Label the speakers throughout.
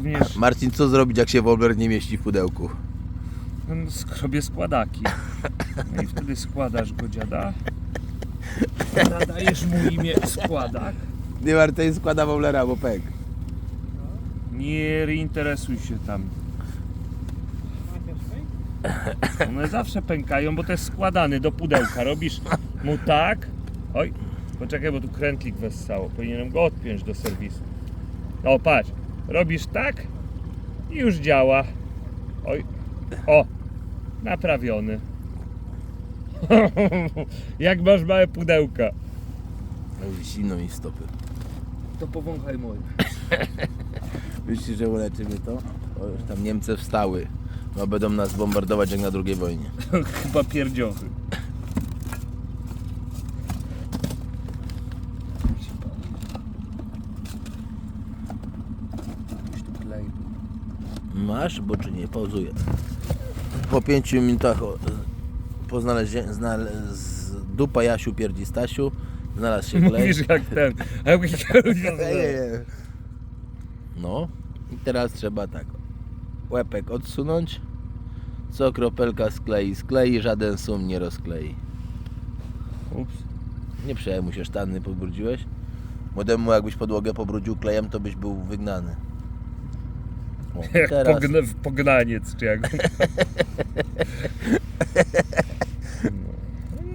Speaker 1: Również
Speaker 2: Marcin, co zrobić, jak się Wolver nie mieści w pudełku?
Speaker 1: no, skrobie składaki. No i wtedy składasz go dziada. Nadajesz mu imię składak.
Speaker 2: Nie warto składa Wolvera, bo pek.
Speaker 1: Nie interesuj się tam. One zawsze pękają, bo to jest składany do pudełka. Robisz mu tak. Oj, poczekaj, bo tu krętlik wessało. Powinienem go odpiąć do serwisu. O, patrz. Robisz tak i już działa. Oj, o, naprawiony. Jak masz małe pudełka.
Speaker 2: No, Zimno mi stopy.
Speaker 1: To powąchaj moje.
Speaker 2: Myślisz, że uleczymy to? O, już tam Niemcy wstały. No będą nas bombardować jak na II wojnie.
Speaker 1: Chyba pierdziochy. Jakiś tu klej był.
Speaker 2: Masz, bo czy nie? Pauzuję. Po pięciu minutach po znalezieniu, znale, z dupa Jasiu pierdzi Stasiu, znalazł się klej.
Speaker 1: Mówisz jak ten. Jak
Speaker 2: ej. No i teraz trzeba tak. Łepek odsunąć. Co kropelka sklei, sklei, żaden sum nie rozklei.
Speaker 1: Ups.
Speaker 2: Nie przejmuj się, sztanny pobrudziłeś. Młodemu jakbyś podłogę pobrudził klejem, to byś był wygnany. O,
Speaker 1: Jak
Speaker 2: teraz
Speaker 1: pogna, pognaniec czy jak. No.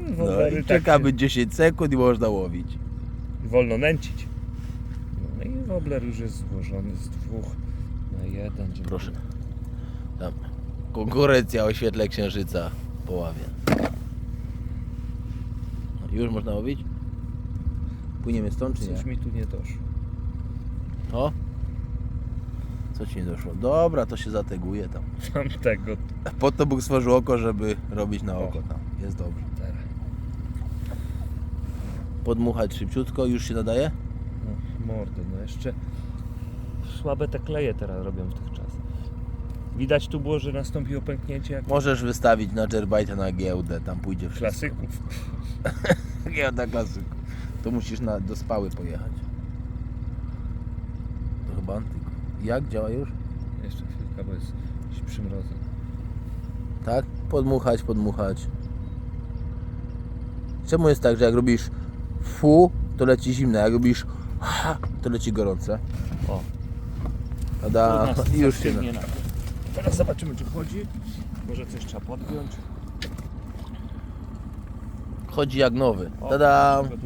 Speaker 2: no,
Speaker 1: Wolvery
Speaker 2: i
Speaker 1: tak
Speaker 2: czekamy
Speaker 1: się-
Speaker 2: 10 sekund i można łowić.
Speaker 1: Wolno nęcić. No i wobler już jest złożony z dwóch na jeden.
Speaker 2: Proszę. Tam. Konkurencja o świetle księżyca poławie. No, już można łowić? Płyniemy stąd czy nie?
Speaker 1: Coś mi tu nie doszło.
Speaker 2: O? Co ci nie doszło? Dobra, to się zateguje tam.
Speaker 1: Tamtego
Speaker 2: Po to Bóg stworzył oko, żeby robić na oko tam. Jest dobrze. Podmuchać szybciutko, już się nadaje?
Speaker 1: No, mordy, no jeszcze słabe te kleje teraz robią w tych czasach. Widać tu było, że nastąpiło pęknięcie jak
Speaker 2: Możesz wystawić na Jerbajta na giełdę, tam pójdzie wszystko.
Speaker 1: klasyków.
Speaker 2: Giełda klasyku. To musisz na, do spały pojechać. To chyba antyk. Jak? Działa już?
Speaker 1: Jeszcze chwilkę, bo jest jakiś przymrozek.
Speaker 2: Tak? Podmuchać, podmuchać. Czemu jest tak, że jak robisz fu, to leci zimne, jak robisz ha, to leci gorące?
Speaker 1: O,
Speaker 2: Tada,
Speaker 1: tu nas
Speaker 2: już się...
Speaker 1: aktywnie na- Teraz zobaczymy, czy chodzi. Może coś trzeba podpiąć.
Speaker 2: Chodzi jak nowy.
Speaker 1: O,
Speaker 2: Tada!
Speaker 1: tu.